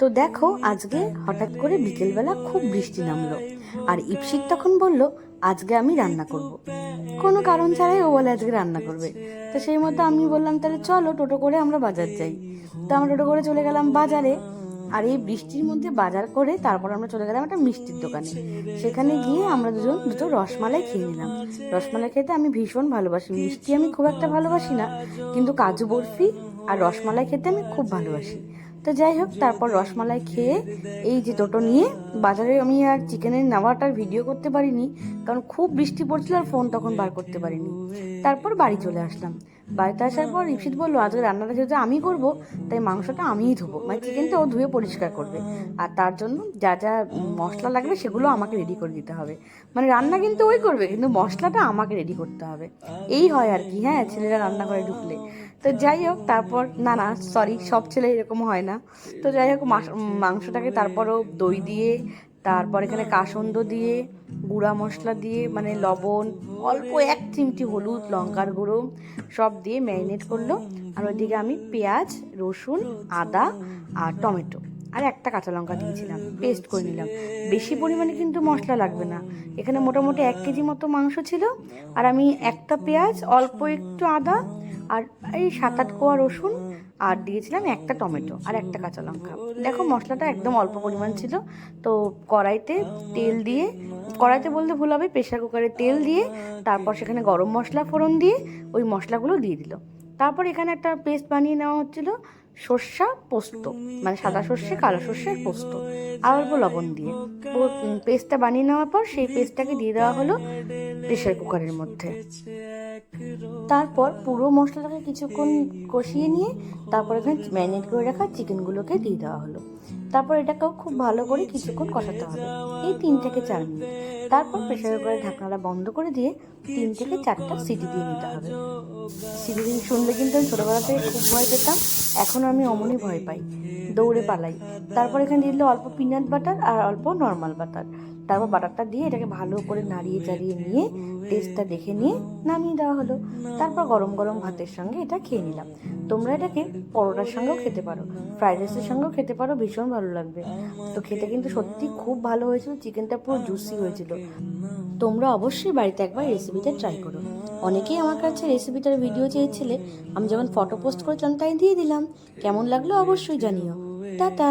তো দেখো, আজকে হঠাৎ করে বিকেলবেলা খুব বৃষ্টি নামলো। আর ইপসিক তখন বলল, আজকে আমি রান্না করব। কোনো কারণ ছাড়াই ও বলে আজকে রান্না করবে। তো সেই মতো আমি বললাম, তাহলে চলো টোটো করে আমরা বাজার যাই। তো আমরা টোটো করে চলে গেলাম বাজারে। আর এই বৃষ্টির মধ্যে বাজার করে তারপর আমরা চলে গেলাম একটা মিষ্টির দোকানে। সেখানে গিয়ে আমরা দুজন দুটো রসমালাই খেয়ে নিলাম। রসমালাই খেতে আমি ভীষণ ভালোবাসি। মিষ্টি আমি খুব একটা ভালোবাসি না, কিন্তু কাজু বরফি আর রসমালাই খেতে আমি খুব ভালোবাসি। তো যাই হোক, তারপর রসমালাই খেয়ে এই যে দুটো নিয়ে বাজারে আমি আর চিকেনের নেওয়াটার ভিডিও করতে পারিনি, কারণ খুব বৃষ্টি পড়ছিল আর ফোন তখন বার করতে পারিনি। তারপর বাড়ি চলে আসলাম। বাড়িতে আসার পর রিপসিত বলল আজকে রান্নাটা যেহেতু আমি করব তাই মাংসটা আমিই ধোবো। মানে চিকেনটা ও ধুয়ে পরিষ্কার করবে। আর তার জন্য যা যা মশলা লাগবে সেগুলো আমাকে রেডি করে দিতে হবে। মানে রান্না কিন্তু ওই করবে কিন্তু মশলাটা আমাকে রেডি করতে হবে। এই হয় আর কি হ্যাঁ ছেলেরা রান্না করে ঢুকলে। তো যাই হোক তারপর না না সরি সব ছেলে এরকম হয় না। তো যাই হোক মাস- মাংসটাকে তারপরও দই দিয়ে তারপর এখানে কাসন্দ দিয়ে, গুঁড়া মশলা দিয়ে মানে লবণ, অল্প এক চিমটি হলুদ, লঙ্কার গুঁড়ো সব দিয়ে ম্যারিনেট করল। আর ওইদিকে আমি পেঁয়াজ, রসুন, আদা আর টমেটো আর একটা কাঁচা লঙ্কা দিয়েছিলাম। পেস্ট করে নিলাম। বেশি পরিমাণে কিন্তু মশলা লাগবে না। এখানে মোটামুটি এক কেজি মতো মাংস ছিল। আর আমি একটা পেঁয়াজ, অল্প একটু আদা আর এই সাত আট কোয়া রসুন আর দিয়েছিলাম একটা টমেটো আর একটা কাঁচা লঙ্কা। দেখো মশলাটা একদম অল্প পরিমাণ ছিল, তো কড়াইতে তেল দিয়ে, কড়াইতে বলতে ভুল হবে প্রেশার কুকারে তেল দিয়ে, তারপর সেখানে গরম মশলা ফোড়ন দিয়ে ওই মশলাগুলো দিয়ে দিল। তারপর এখানে একটা পেস্ট বানিয়ে নেওয়া হচ্ছিল, সর্ষা পোস্ত মানে সাদা সর্ষে, কালো সর্ষে পোস্ত, আর অল্প লবণ দিয়ে। পেস্টটা বানিয়ে নেওয়ার পর সেই পেস্টটাকে দিয়ে দেওয়া হলো প্রেশার কুকারের মধ্যে। তারপর পুরো মশলাটাকে কিছুক্ষণ কষিয়ে নিয়ে তারপর এখানে ম্যারিনেট করে রাখা চিকেনগুলোকে দিয়ে দেওয়া হলো। তারপর এটাকেও খুব ভালো করে কিছুক্ষণ কষাতে হবে। এই তিন থেকে চার মিনিট। তারপর প্রেশার কুকারের ঢাকনাটা বন্ধ করে দিয়ে তিন থেকে চারটা সিটি দিয়ে নিতে হবে। দিয়ে শুনলে কিন্তু আমি ছোটোবেলা থেকে খুব ভয় পেতাম। এখনও আমি অমনই ভয় পাই। দৌড়ে পালাই। তারপর এখানে দিয়ে দিল অল্প পিনাট বাটার আর অল্প নর্মাল বাটার তারপর বাটারটা দিয়ে এটাকে ভালো করে নাড়িয়ে চাড়িয়ে নিয়ে টেস্টটা দেখে নিয়ে নামিয়ে দেওয়া হলো। তারপর গরম গরম ভাতের সঙ্গে এটা খেয়ে নিলাম। তোমরা এটাকে পরোটার সঙ্গেও খেতে পারো। ফ্রাইড রাইসের সঙ্গেও খেতে পারো, ভীষণ ভালো লাগবে। তো খেতে কিন্তু সত্যি খুব ভালো হয়েছিল চিকেনটা পুরো জুসি হয়েছিল। তোমরা অবশ্যই বাড়িতে একবার রেসিপিটা ট্রাই করো। অনেকেই আমার কাছে রেসিপিটার ভিডিও চেয়েছিলে, আমি যেমন ফটো পোস্ট করেছিলাম তাই দিয়ে দিলাম। কেমন লাগল অবশ্যই জানিও। টাটা।